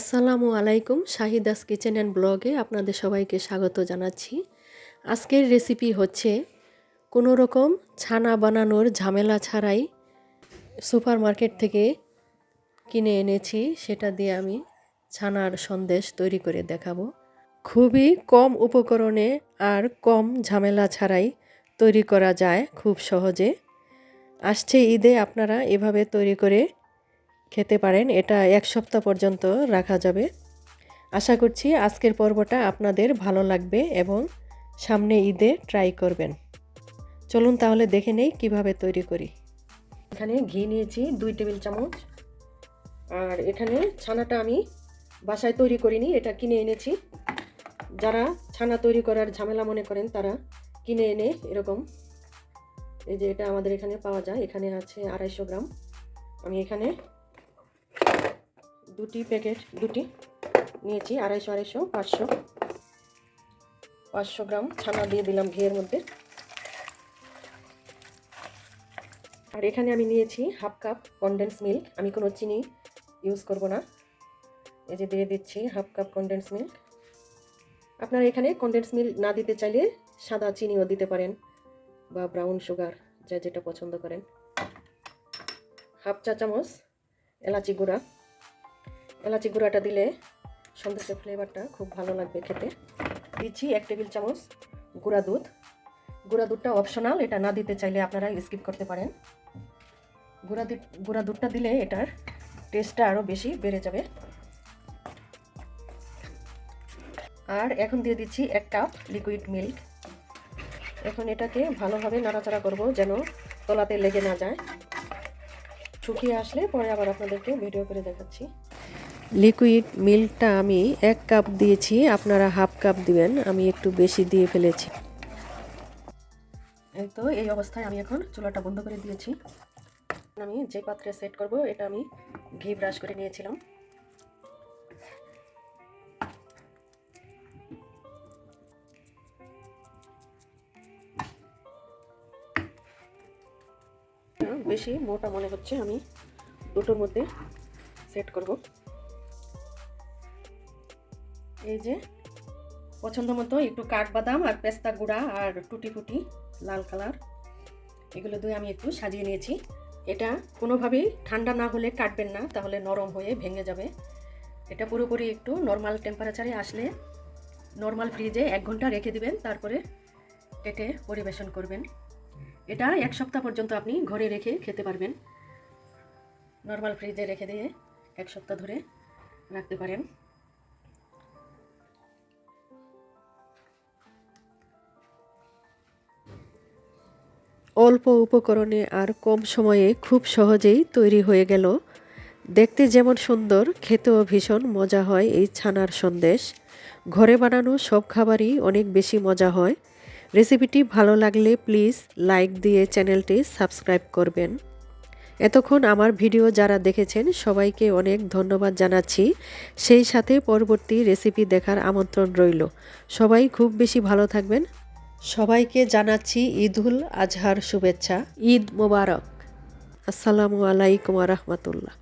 আসসালামু আলাইকুম Shahida's kitchen and ব্লগে আপনাদের সবাইকে স্বাগত জানাচ্ছি। আজকের রেসিপি হচ্ছে কোনো রকম ছানা বানানোর ঝামেলা ছাড়াই সুপার মার্কেট থেকে কিনে এনেছি, সেটা দিয়ে আমি ছানার সন্দেশ তৈরি করে দেখাবো। খুবই কম উপকরণে আর কম ঝামেলা ছাড়াই তৈরি করা যায় খুব সহজে। আসছে ঈদে আপনারা এভাবে তৈরি করে খেতে পারেন, এটা এক সপ্তাহ পর্যন্ত রাখা যাবে। আশা করছি আজকের পর্বটা আপনাদের ভালো লাগবে এবং সামনে ঈদে ট্রাই করবেন। চলুন তাহলে দেখে নেই কীভাবে তৈরি করি। এখানে ঘি নিয়েছি, দুই টেবিল চামচ। আর এখানে ছানাটা আমি বাসায় তৈরি করিনি, এটা কিনে এনেছি। যারা ছানা তৈরি করার ঝামেলা মনে করেন, তারা কিনে এনে এরকম এই যে এটা আমাদের এখানে পাওয়া যায়, এখানে আছে আড়াইশো গ্রাম। আমি এখানে দুটি প্যাকেট, দুটি নিয়েছি, আড়াইশো আড়াইশো, পাঁচশো পাঁচশো গ্রাম ছানা দিয়ে দিলাম ঘিয়ের মধ্যে। আর এখানে আমি নিয়েছি হাফ কাপ কনডেন্স মিল্ক আমি কোনো চিনি ইউজ করব না। এই যে দিয়ে দিচ্ছি হাফ কাপ কনডেন্স মিল্ক আপনারা এখানে কনডেন্স মিল্ক না দিতে চাইলে সাদা চিনিও দিতে পারেন বা ব্রাউন সুগার যা যেটা পছন্দ করেন। হাফ চা চামচ এলাচি গুঁড়া। এলাচি গুঁড়াটা দিলে সন্দেশের ফ্লেভারটা খুব ভালো লাগবে খেতে। দিচ্ছি এক টেবিল চামচ গুঁড়া দুধ। গুঁড়া দুধটা অপশনাল এটা না দিতে চাইলে আপনারা স্কিপ করতে পারেন। গুঁড়া দুধ গুঁড়া দুধটা দিলে এটার টেস্টটা আরও বেশি বেড়ে যাবে। আর এখন দিয়ে দিচ্ছি এক কাপ লিকুইড মিল্ক এখন এটাকে ভালোভাবে নাড়াচাড়া করব যেন তলাতে লেগে না যায়। শুকিয়ে আসলে পরে আবার আপনাদেরকে ভিডিও করে দেখাচ্ছি। লিকুইড মিল্কটা আমি এক কাপ দিয়েছি, আপনারা হাফ কাপ দিবেন, আমি একটু বেশি দিয়ে ফেলেছি। এই তো, এই অবস্থায় আমি এখন চুলাটা বন্ধ করে দিয়েছি। আমি যে পাত্রে সেট করব, এটা আমি ঘি ব্রাশ করে নিয়েছিলাম। বেশি মোটা মনে হচ্ছে, আমি দুটোর মধ্যে সেট করব। এই যে, পছন্দ মতো একটু কাঠবাদাম আর পেস্তা গুঁড়া আর টুটি ফুটি লাল কালার। এগুলো দিয়ে আমি একটু সাজিয়ে নিয়েছি। এটা কোনোভাবেই ঠান্ডা না হলে কাটবেন না, তাহলে নরম হয়ে ভেঙে যাবে। এটা পুরোপুরি একটু নর্মাল টেম্পারেচারে আসলে নর্মাল ফ্রিজে এক ঘণ্টা রেখে দিবেন, তারপরে কেটে পরিবেশন করবেন। এটা এক সপ্তাহ পর্যন্ত আপনি ঘরে রেখে খেতে পারবেন। নর্মাল ফ্রিজে রেখে দিয়ে এক সপ্তাহ ধরে রাখতে পারেন। অল্প উপকরণে আর কম সময়ে খুব সহজেই তৈরি হয়ে গেল। দেখতে যেমন সুন্দর, খেতেও ভীষণ মজা হয় এই ছানার সন্দেশ। ঘরে বানানো সব খাবারই অনেক বেশি মজা হয়। রেসিপিটি ভালো লাগলে প্লিজ লাইক দিয়ে চ্যানেলটি সাবস্ক্রাইব করবেন। এতক্ষণ আমার ভিডিও যারা দেখেছেন, সবাইকে অনেক ধন্যবাদ জানাচ্ছি। সেই সাথে পরবর্তী রেসিপি দেখার আমন্ত্রণ রইল। সবাই খুব বেশি ভালো থাকবেন। সবাইকে জানাচ্ছি ঈদুল আজহার শুভেচ্ছা। ঈদ মোবারক। আসসালামু আলাইকুম রহমতুল্লাহ।